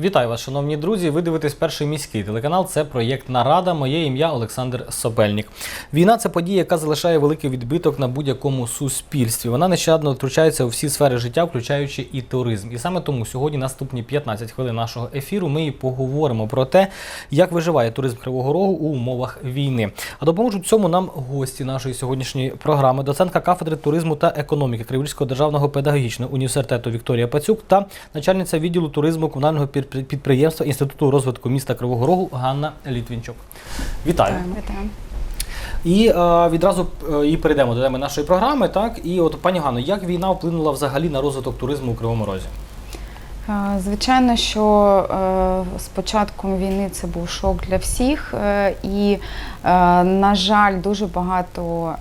Вітаю вас, шановні друзі. Ви дивитесь перший міський телеканал. Це проєкт Нарада. Моє ім'я Олександр Сопельник. Війна це подія, яка залишає великий відбиток на будь-якому суспільстві. Вона нещадно втручається у всі сфери життя, включаючи і туризм. І саме тому сьогодні, наступні 15 хвилин нашого ефіру, ми і поговоримо про те, як виживає туризм Кривого Рогу у умовах війни. А допоможуть цьому нам гості нашої сьогоднішньої програми, доцентка кафедри туризму та економіки Криворізького державного педагогічного університету Вікторія Пацюк та начальниця відділу туризму комунального пір- підприємства Інституту розвитку міста Кривого Рогу Ганна Літвінчук. Вітаю. Вітаю. І е, відразу е, і перейдемо до теми нашої програми. Так, і от пані Ганно, як війна вплинула взагалі на розвиток туризму у Кривому Розі? Звичайно, що е, з початком війни це був шок для всіх, е, і, е, на жаль, дуже багато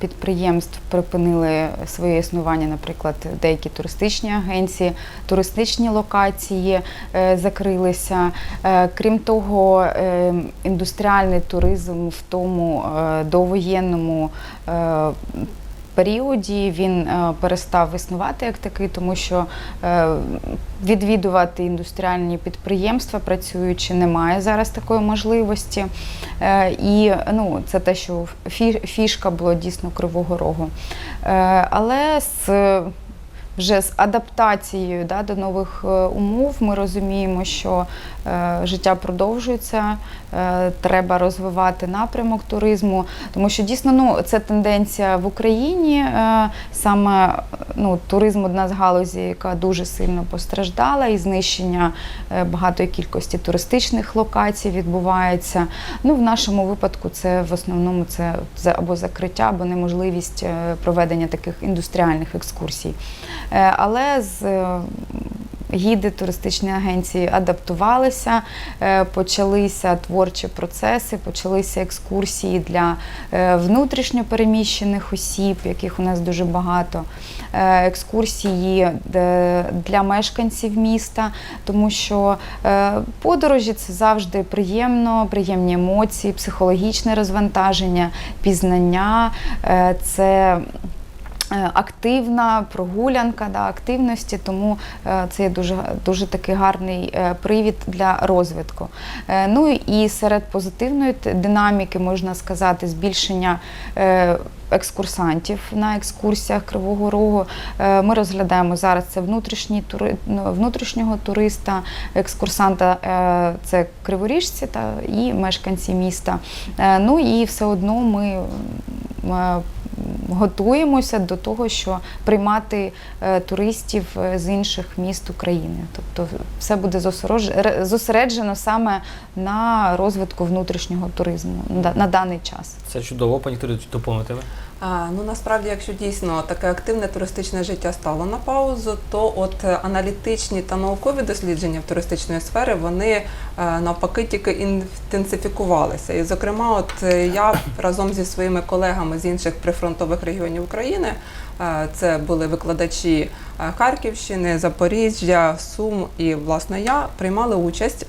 підприємств припинили своє існування, наприклад, деякі туристичні агенції, туристичні локації закрилися. Крім того, індустріальний туризм в тому довоєнному періоді він е, перестав існувати як такий, тому що е, відвідувати індустріальні підприємства працюючи немає зараз такої можливості. Е, І ну, це те, що фішка була дійсно кривого рогу. Але з вже з адаптацією да, до нових е, умов ми розуміємо, що е, життя продовжується, е, треба розвивати напрямок туризму, тому що дійсно ну, це тенденція в Україні. Е, саме ну, туризм одна з галузей, яка дуже сильно постраждала, і знищення е, багатої кількості туристичних локацій відбувається. Ну, в нашому випадку це в основному це, це або закриття, або неможливість е, проведення таких індустріальних екскурсій. Е, Але з е, гіди туристичні агенції адаптувалися, е, почалися творчі процеси, почалися екскурсії для внутрішньо переміщених осіб, яких у нас дуже багато, екскурсії для мешканців міста, тому що подорожі це завжди приємно, приємні емоції, психологічне розвантаження, пізнання. Це активна прогулянка да, активності, тому е, це є дуже, дуже такий гарний е, привід для розвитку. Е, Ну і серед позитивної динаміки можна сказати збільшення. е, Екскурсантів на екскурсіях Кривого Рогу. Е, Ми розглядаємо зараз це внутрішній тури, ну, внутрішнього туриста, екскурсанта е, це криворіжці та і мешканці міста. Е, Ну і все одно ми е, готуємося до того, що приймати е, туристів е, з інших міст України. Тобто все буде зосереджено саме на розвитку внутрішнього туризму на да- на даний час. Це чудово, пані Вікторія, доповнити ви. Ну насправді, якщо дійсно таке активне туристичне життя стало на паузу, то от е, аналітичні та наукові дослідження в туристичної сфери вони е, навпаки тільки інтенсифікувалися. І, зокрема, от е, я разом зі своїми колегами з інших прифронтових регіонів України, це були викладачі Харківщини, Запоріжжя, Сум і власне я приймали участь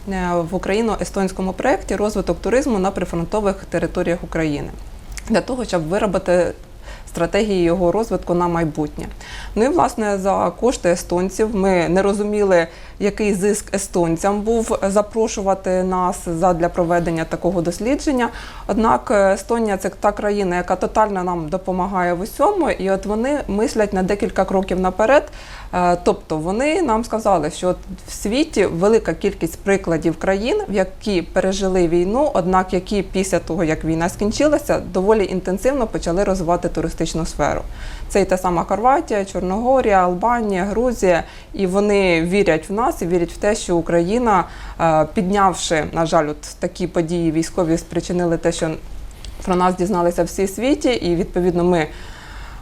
в україно-естонському проєкті розвиток туризму на прифронтових територіях України для того, щоб виробити стратегії його розвитку на майбутнє. Ну і власне за кошти естонців ми не розуміли, який зиск естонцям був запрошувати нас задля проведення такого дослідження. Однак Естонія це та країна, яка тотально нам допомагає в усьому, і от вони мислять на декілька кроків наперед. Е, Тобто вони нам сказали, що в світі велика кількість прикладів країн, які пережили війну, однак які після того, як війна скінчилася, доволі інтенсивно почали розвивати туристичну сферу. Це і та сама Хорватія, Чорногорія, Албанія, Грузія. І вони вірять в нас і вірять в те, що Україна, е, піднявши, на жаль, от такі події військові спричинили те, що про нас дізналися всі світі, і відповідно ми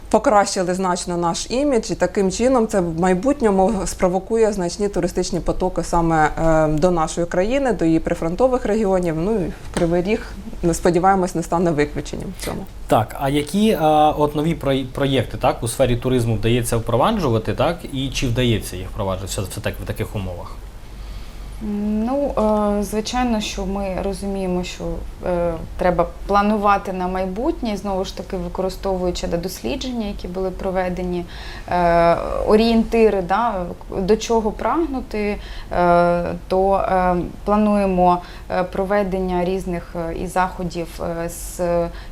покращили значно наш імідж, і таким чином це в майбутньому спровокує значні туристичні потоки саме е, до нашої країни, до її прифронтових регіонів. Ну і Кривий Ріг, сподіваємось, не стане виключенням в цьому. Так, а які а, от нові проєкти так, у сфері туризму вдається впроваджувати, так, і чи вдається їх впроваджувати все так, в таких умовах? Ну, е, звичайно, що ми розуміємо, що е, треба планувати на майбутнє, знову ж таки використовуючи дослідження, які були проведені, е, орієнтири, да, до чого прагнути, то плануємо проведення різних і заходів з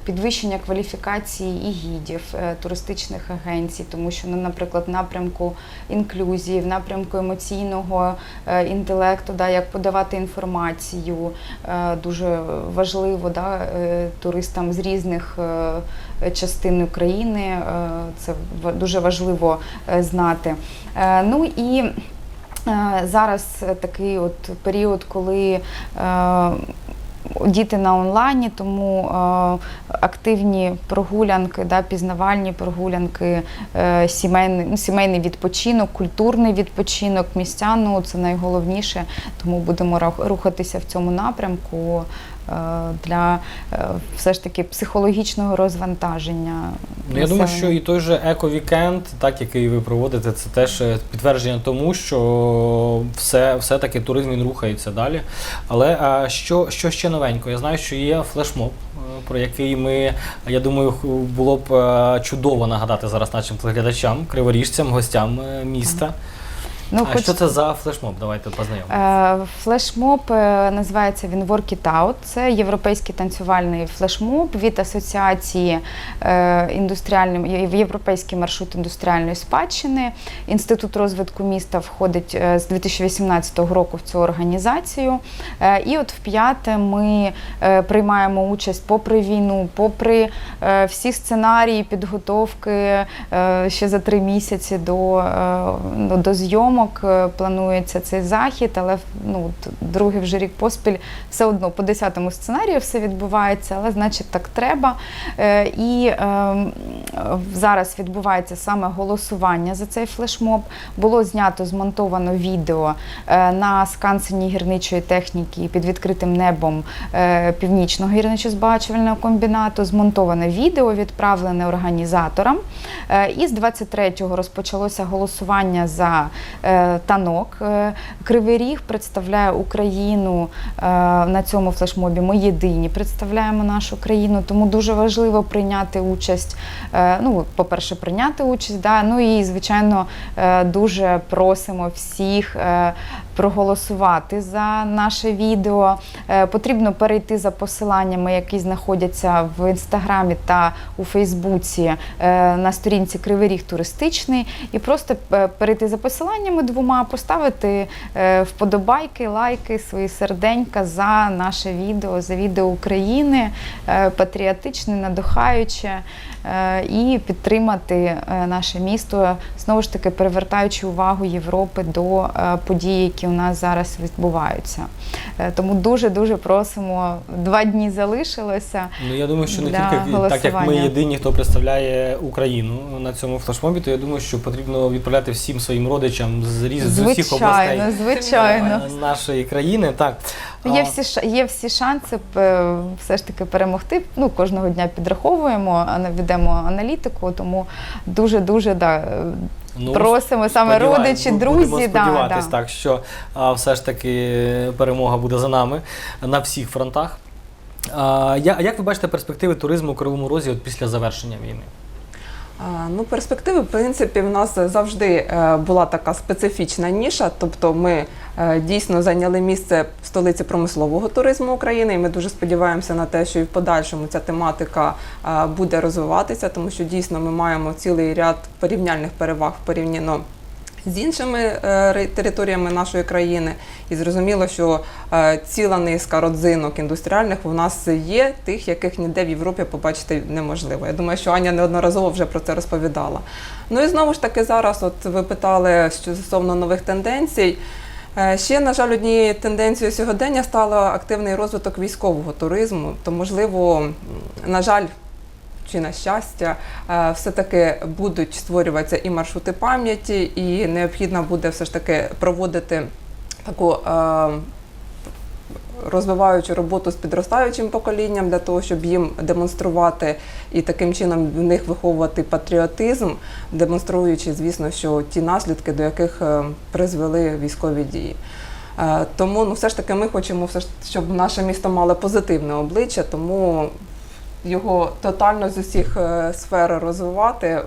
підвищення кваліфікації і гідів е, туристичних агенцій, тому що, ну, наприклад, напрямку інклюзії, в напрямку емоційного е, інтелекту, да, як подавати інформацію, е, дуже важливо да, туристам з різних частин України. Це дуже важливо знати. Ну і зараз такий от період, коли Діти на онлайні, тому е, активні прогулянки, да, пізнавальні прогулянки, е, сімейний, ну, сімейний відпочинок, культурний відпочинок, містяну це найголовніше. Тому будемо рухатися в цьому напрямку для е, все ж таки психологічного розвантаження. Ну, я думаю, що і той же еко-вікенд, так який ви проводите, це теж е, підтвердження тому, що все, все-таки туризм він рухається далі. Але а, що, що ще новенько? Я знаю, що є флешмоб, е, про який ми, я думаю, було б е, чудово нагадати зараз нашим глядачам, криворіжцям, гостям е, міста. Ну, а хоч- що це за флешмоб? Давайте познайомимося. Е, Флешмоб е, називається він Work It Out. Це європейський танцювальний флешмоб від асоціації е, індустріальної європейський маршрут індустріальної спадщини. Інститут розвитку міста входить е, з 2018 року в цю організацію. Е, І от в п'яте ми е, приймаємо участь попри війну, попри е, всі сценарії підготовки е, ще за три місяці до, е, ну, до зйомок е, планується цей захід, але ну, другий вже рік поспіль все одно по 10-му сценарію все відбувається, але значить так треба. Е, І е, зараз відбувається саме голосування за цей флешмоб. Було знято, змонтовано відео е, на скансені гірничої техніки під відкритим небом північного гірничо-збагачувального комбінату. Змонтоване відео, відправлене організаторам. І з 23-го розпочалося голосування за танок. Е, Кривий Ріг представляє Україну е, на цьому флешмобі. Ми єдині представляємо нашу країну, тому дуже важливо прийняти участь. Е, Ну, по-перше, прийняти участь, да, ну і звичайно е, дуже просимо всіх е, проголосувати за наше відео. Е, Потрібно перейти за посиланнями, які знаходяться в інстаграмі та у Фейсбуці е, на сторінці Кривий Ріг туристичний, і просто е, перейти за посиланнями двома, поставити вподобайки, лайки, свої серденька за наше відео, за відео України, патріотичне, надихаюче. е, І підтримати наше місто, знову ж таки привертаючи увагу Європи до подій, які у нас зараз відбуваються. Е, Тому дуже дуже просимо. Два дні залишилося. Ну я думаю, що не тільки так як ми єдині, хто представляє Україну на цьому флешмобі, то я думаю, що потрібно відправляти всім своїм родичам з різ з усіх областей Звичайно, звичайно. е, нашої країни. Так Є всі є всі шанси е, все ж таки перемогти. Ну кожного дня підраховуємо, а ведемо аналітику. Тому дуже дуже да е, ну, просимо саме сподіваємо- родичі, бу- друзі. Будемо Да, сподіватися, да. так що а, все ж таки перемога буде за нами на всіх фронтах. А, я, а як ви бачите перспективи туризму у Кривому Розі от після завершення війни? Ну, перспективи, в принципі, в нас завжди е, була така специфічна ніша. Тобто, ми е, дійсно зайняли місце в столиці промислового туризму України, і ми дуже сподіваємося на те, що і в подальшому ця тематика е, буде розвиватися, тому що дійсно ми маємо цілий ряд порівняльних переваг порівняно з іншими е, територіями нашої країни. І зрозуміло, що е, ціла низка родзинок індустріальних у нас є, тих, яких ніде в Європі побачити неможливо. Я думаю, що Аня неодноразово вже про це розповідала. Ну і знову ж таки, зараз, от ви питали що стосовно нових тенденцій. Е, Ще, на жаль, однією тенденцією сьогодення стало активний розвиток військового туризму. То, можливо, на жаль, чи на щастя, е, все-таки будуть створюватися і маршрути пам'яті, і необхідно буде все ж таки проводити таку е, розвиваючу роботу з підростаючим поколінням для того, щоб їм демонструвати і таким чином в них виховувати патріотизм, демонструючи, звісно, що ті наслідки, до яких е, призвели військові дії. Тому ну, все ж таки ми хочемо, все ж, щоб наше місто мало позитивне обличчя, тому його тотально з усіх е, сфер розвивати,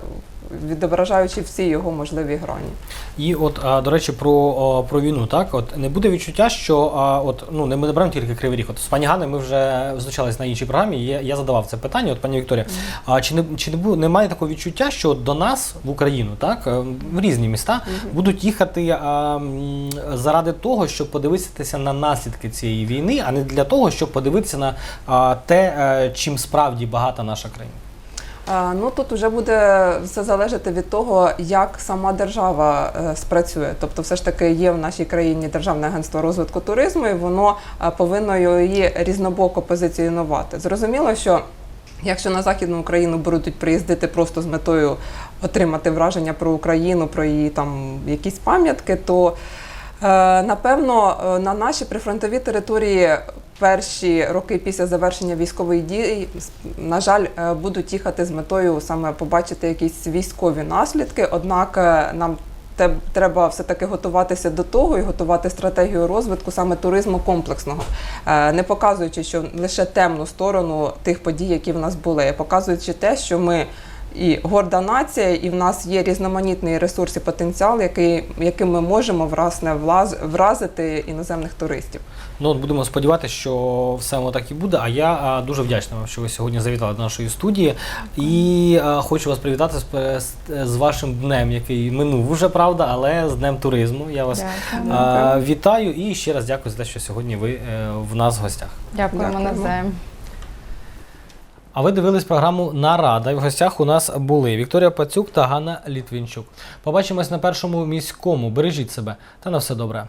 відображаючи всі його можливі грані. І от, а, до речі, про, про війну, так? От не буде відчуття, що а, от, ну, не ми не беремо тільки Кривий Ріг. От з пані Ганною ми вже зустрічались на іншій програмі, я, я задавав це питання, от пані Вікторія. А чи не чи не бу- немає такого відчуття, що до нас в Україну, так, е, в різні міста будуть їхати а, заради того, щоб подивитися на наслідки цієї війни, а не для того, щоб подивитися на а, те, е, чим справді багата наша країна? Е, Ну тут вже буде все залежати від того, як сама держава е, спрацює. Тобто, все ж таки є в нашій країні Державне агентство розвитку туризму, і воно е, повинно її різнобоко позиціонувати. Зрозуміло, що якщо на західну Україну будуть приїздити просто з метою отримати враження про Україну, про її там якісь пам'ятки, то Напевно, на наші прифронтові території перші роки після завершення військової дії, на жаль, е, будуть їхати з метою саме побачити якісь військові наслідки. Однак е, нам треба все таки готуватися до того і готувати стратегію розвитку саме туризму комплексного, Е, не показуючи, що лише темну сторону тих подій, які в нас були, а показуючи те, що ми. І горда нація, і в нас є різноманітний ресурс і потенціал, який, яким ми можемо власне влаз, вразити іноземних туристів. Ну, от будемо сподіватися, що все воно так і буде. А я а, дуже вдячний вам, що ви сьогодні завітали до нашої студії. І а, хочу вас привітати з, з, з вашим днем, який минув вже, правда, але з днем туризму. Я вас Дякую. а, вітаю і ще раз дякую за те, що сьогодні ви е, в нас в гостях. Дякуємо Дякуємо. навзаєм. А ви дивились програму Нарада. В гостях у нас були Вікторія Пацюк та Ганна Літвінчук. Побачимось на першому міському. Бережіть себе та на все добре.